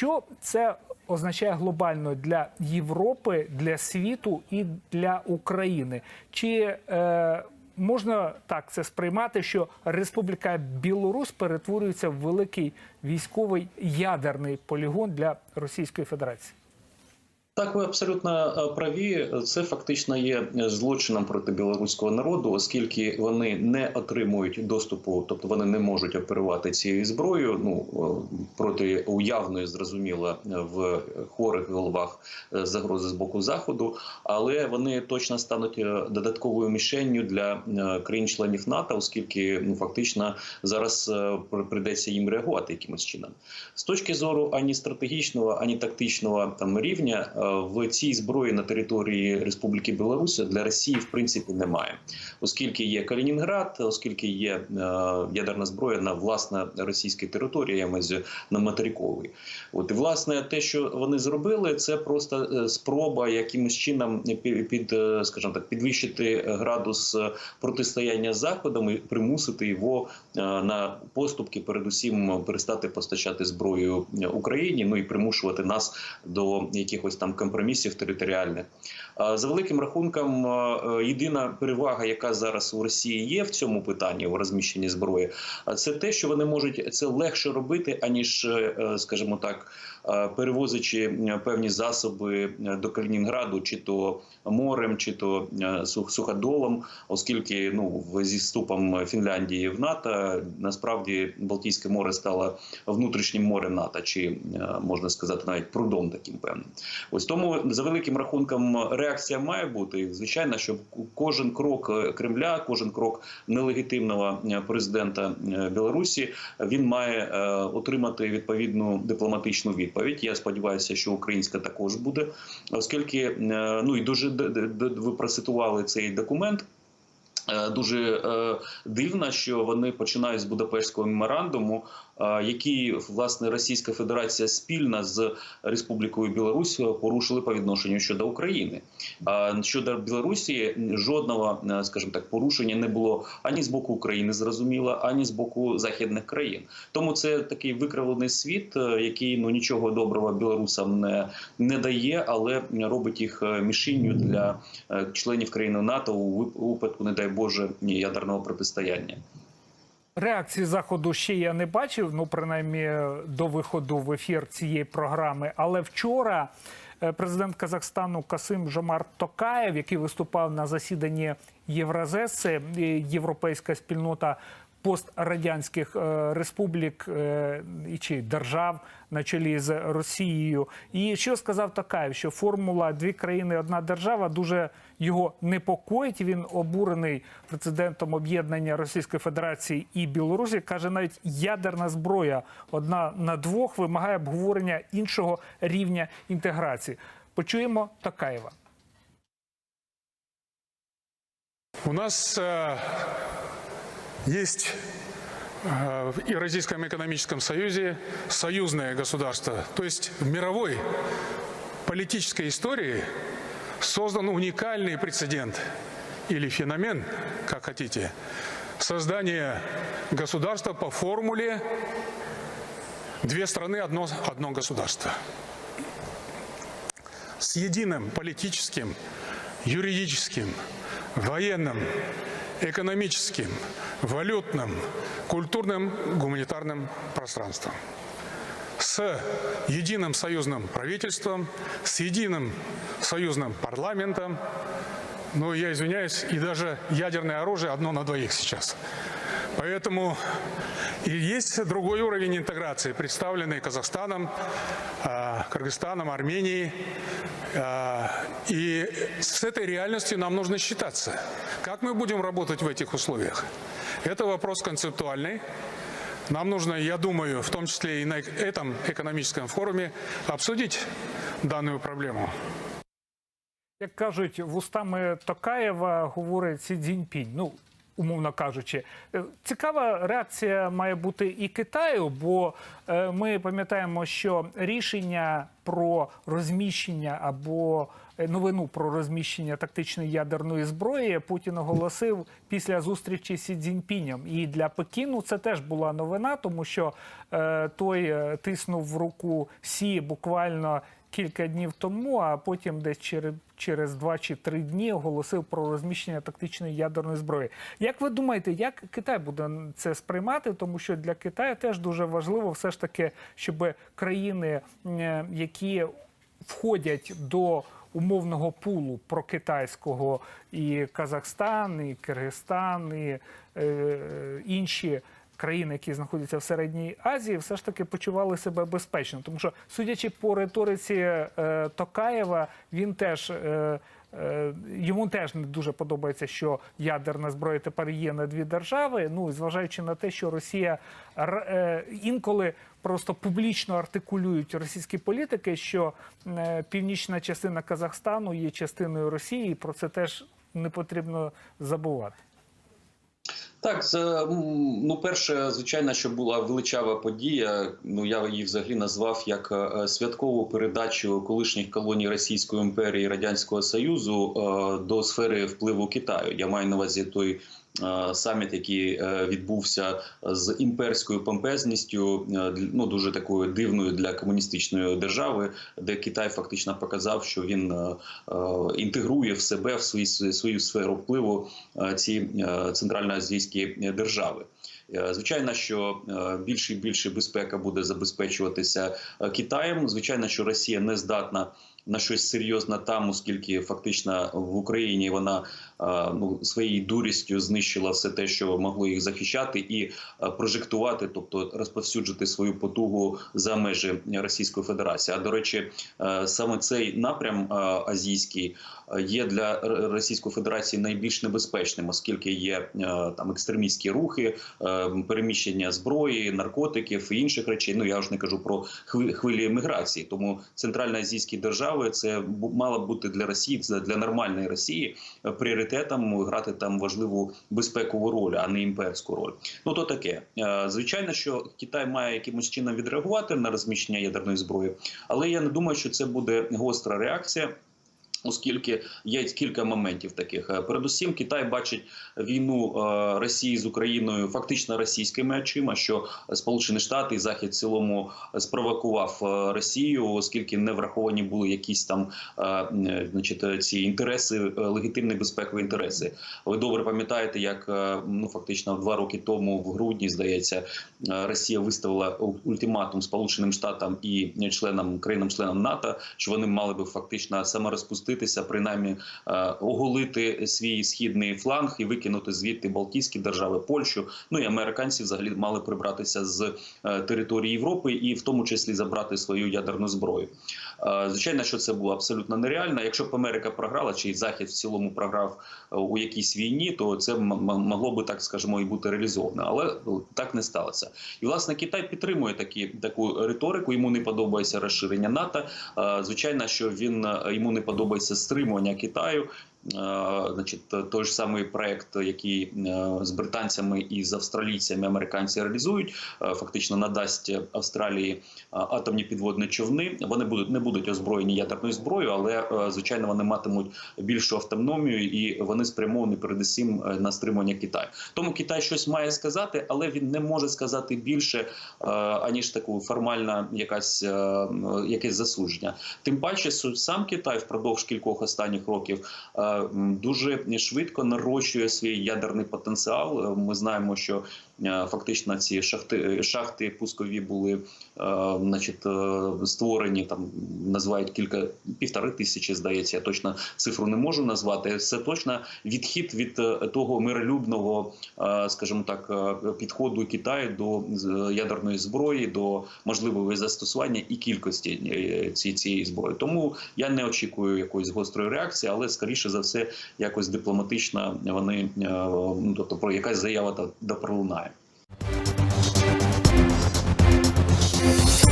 Що це означає глобально для Європи, для світу і для України? Чи е, можна так це сприймати, що Республіка Білорусь перетворюється в великий військовий ядерний полігон для Російської Федерації? Так, ви абсолютно е, праві. Це фактично є злочином проти білоруського народу, оскільки вони не отримують доступу, тобто вони не можуть оперувати цією зброєю. Ну е, проти уявної, зрозуміло, в хворих головах е, загрози з боку заходу, але вони точно стануть е, додатковою мішенню для е, країн-членів НАТО, оскільки ну фактично зараз е, прийдеться їм реагувати якимось чином. З точки зору ані стратегічного, ані тактичного там рівня е, в цій зброї на території Республіки Білорусь для Росії в принципі немає, оскільки є Калінінград, оскільки є е, ядерна зброя на власне російській території, я маю на материковій. От і власне те, що вони зробили, це просто е, спроба якимось чином пі- під, е, скажімо так, підвищити градус протистояння з заходом і примусити його на поступки, передусім перестати постачати зброю Україні, ну і примушувати нас до якихось там компромісів територіальних. За великим рахунком, е, єдина перевага, яка зараз у Росії є в цьому питанні у розміщенні зброї, це те, що вони можуть це легше робити, аніж, е, е, скажімо так, перевозячи е, певні засоби е, до Калінінграду, чи то морем, чи то е, суходолом, оскільки ну зі вступом Фінляндії в НАТО насправді Балтійське море стало внутрішнім морем НАТО, чи е, можна сказати навіть прудом таким певним. Ось тому за великим рахунком реакція має бути. Звичайно, що кожен крок е, Кремля, кожен крок нелегітимного е, президента е, Білорусі, він має е, отримати відповідну дипломатичну відповідь. Я сподіваюся, що українська також буде, оскільки е, ну і дуже ви процитували цей документ. Е, Дуже е, дивно, що вони починають з Будапештського меморандуму, е, який власне Російська Федерація спільно з Республікою Білорусь порушили по відношенню щодо України. Щодо Білорусі жодного, скажімо так, порушення не було ані з боку України, зрозуміло, ані з боку західних країн. Тому це такий викривлений світ, який ну нічого доброго білорусам не, не дає, але робить їх мішенню для членів країни НАТО у випадку, не дай Боже, ядерного протистояння. Реакції заходу ще я не бачив, ну принаймні до виходу в ефір цієї програми. Але вчора е, президент Казахстану Касим Жомар Токаєв, який виступав на засіданні Євразеси, е, європейська спільнота пострадянських е, республік е, і чи держав на чолі з Росією. І що сказав Токаєв, що формула дві країни, одна держава дуже його непокоїть. Він обурений прецедентом об'єднання Російської Федерації і Білорусі. каже, навіть ядерна зброя одна на двох вимагає обговорення іншого рівня інтеграції. Почуємо Токаєва. У нас э, есть э, в Евразийском экономическом союзе союзное государство. То есть в мировой политической истории создан уникальный прецедент или феномен, как хотите, создание государства по формуле две страны, одно, одно государство. С единым политическим, юридическим, военным, экономическим, валютным, культурным, гуманитарным пространством. С единым союзным правительством, с единым союзным парламентом, ну, я извиняюсь, и даже ядерное оружие одно на двоих сейчас. Поэтому и есть другой уровень интеграции, представленный Казахстаном, а, Кыргызстаном, Арменией. А, И с этой реальностью нам нужно считаться. Как мы будем работать в этих условиях? Это вопрос концептуальный. Нам нужно, я думаю, в том числе и на этом экономическом форуме обсудить данную проблему. Як кажуть, вустами Токаєва говорить Сі Цзіньпінь. Ну, умовно кажучи, Е, цікава реакція має бути і Китаю, бо е, ми пам'ятаємо, що рішення про розміщення або е, новину про розміщення тактичної ядерної зброї Путін оголосив після зустрічі з Сі Цзіньпінем. І для Пекіну це теж була новина, тому що той тиснув в руку Сі буквально кілька днів тому, а потім десь через, через два чи три дні оголосив про розміщення тактичної ядерної зброї. Як ви думаєте, як Китай буде це сприймати? Тому що для Китаю теж дуже важливо все ж таки, щоб країни, е, які входять до умовного пулу прокитайського і Казахстан, і Киргизстан, і е, інші країни, які знаходяться в середній Азії, все ж таки почували себе безпечно. Тому що, судячи по риториці е, Токаєва, він теж. Е, е, Йому теж не дуже подобається, що ядерна зброя тепер є на дві держави. Ну зважаючи на те, що Росія е, інколи просто публічно артикулюють російські політики, що е, північна частина Казахстану є частиною Росії, і про це теж не потрібно забувати. Так, це ну перше, звичайно, що була величава подія. Ну я її взагалі назвав як е, святкову передачу колишніх колоній Російської імперії Радянського Союзу е, до сфери впливу Китаю. Я маю на увазі той. Е, Саміт, який е, відбувся з імперською помпезністю, е, ну дуже такою дивною для комуністичної держави, де Китай фактично показав, що він інтегрує в себе в свої свою сферу впливу ці центральноазійські держави. Звичайно, що більше і більше безпека буде забезпечуватися Китаєм. Звичайно, що Росія не здатна на щось серйозне там, оскільки фактично в Україні вона е, ну своєю дурістю знищила все те, що могло їх захищати, і е, прожектувати, тобто розповсюджити свою потугу за межі Російської Федерації. А до речі, е, саме цей напрям азійський є для Російської Федерації найбільш небезпечним, оскільки є е, там екстремістські рухи, е, переміщення зброї, наркотиків і інших речей. Ну я ж не кажу про хвилі, еміграції. Тому центральноазійські держави це мало б бути для Росії, це для нормальної Росії е, пріоритетом грати там важливу безпекову роль, а не імперську роль. Ну то таке. Звичайно, що Китай має якимось чином відреагувати на розміщення ядерної зброї, але я не думаю, що це буде гостра реакція. Оскільки є кілька моментів таких, Е, передусім, Китай бачить війну е, Росії з Україною фактично російськими очима, що Сполучені Штати і Захід в цілому спровокував е, Росію, оскільки не враховані були якісь там значить, ці інтереси, легітимні безпекові інтереси. Ви добре пам'ятаєте, як ну фактично два роки тому, в грудні, здається, Росія виставила ультиматум Сполученим Штатам і членам країнам-членам НАТО, що вони мали би фактично саморозпуститися, принаймні е, оголити свій східний фланг і викинути звідти Балтійські держави, Польщу. Ну і американці взагалі мали прибратися з е, території Європи і в тому числі забрати свою ядерну зброю. Е, Звичайно, що це було абсолютно нереально. Якщо б Америка програла, чи Захід в цілому програв у якійсь війні, то це могло би так, скажімо, і бути реалізовано. Але е, так не сталося. І власне Китай підтримує такі таку риторику. Йому не подобається розширення НАТО. Звичайно, що він йому не подобається стримування Китаю. Е, Значить, той ж самий проект, який е, з британцями і з австралійцями американці реалізують, е, фактично надасть Австралії атомні підводні човни. Вони будуть не будуть озброєні ядерною зброєю, але звичайно вони матимуть більшу автономію і вони спрямовані передусім на стримування Китаю. Тому Китай щось має сказати, але він не може сказати більше аніж таку формальна якась якесь засудження. Тим паче, сам Китай впродовж кількох останніх років дуже швидко нарощує свій ядерний потенціал. Ми знаємо, що фактично ці шахти шахти пускові були е, значить, е, створені там називають кілька півтори тисячі. Здається, я точно цифру не можу назвати. Це точно відхід від е, того миролюбного, е, скажімо так, е, підходу Китаю до ядерної зброї, до можливого застосування і кількості е, ці- цієї зброї. Тому я не очікую якоїсь гострої реакції, але скоріше за все, якось дипломатично вони е, ну, тобто про якась заява та пролунає. Thank you.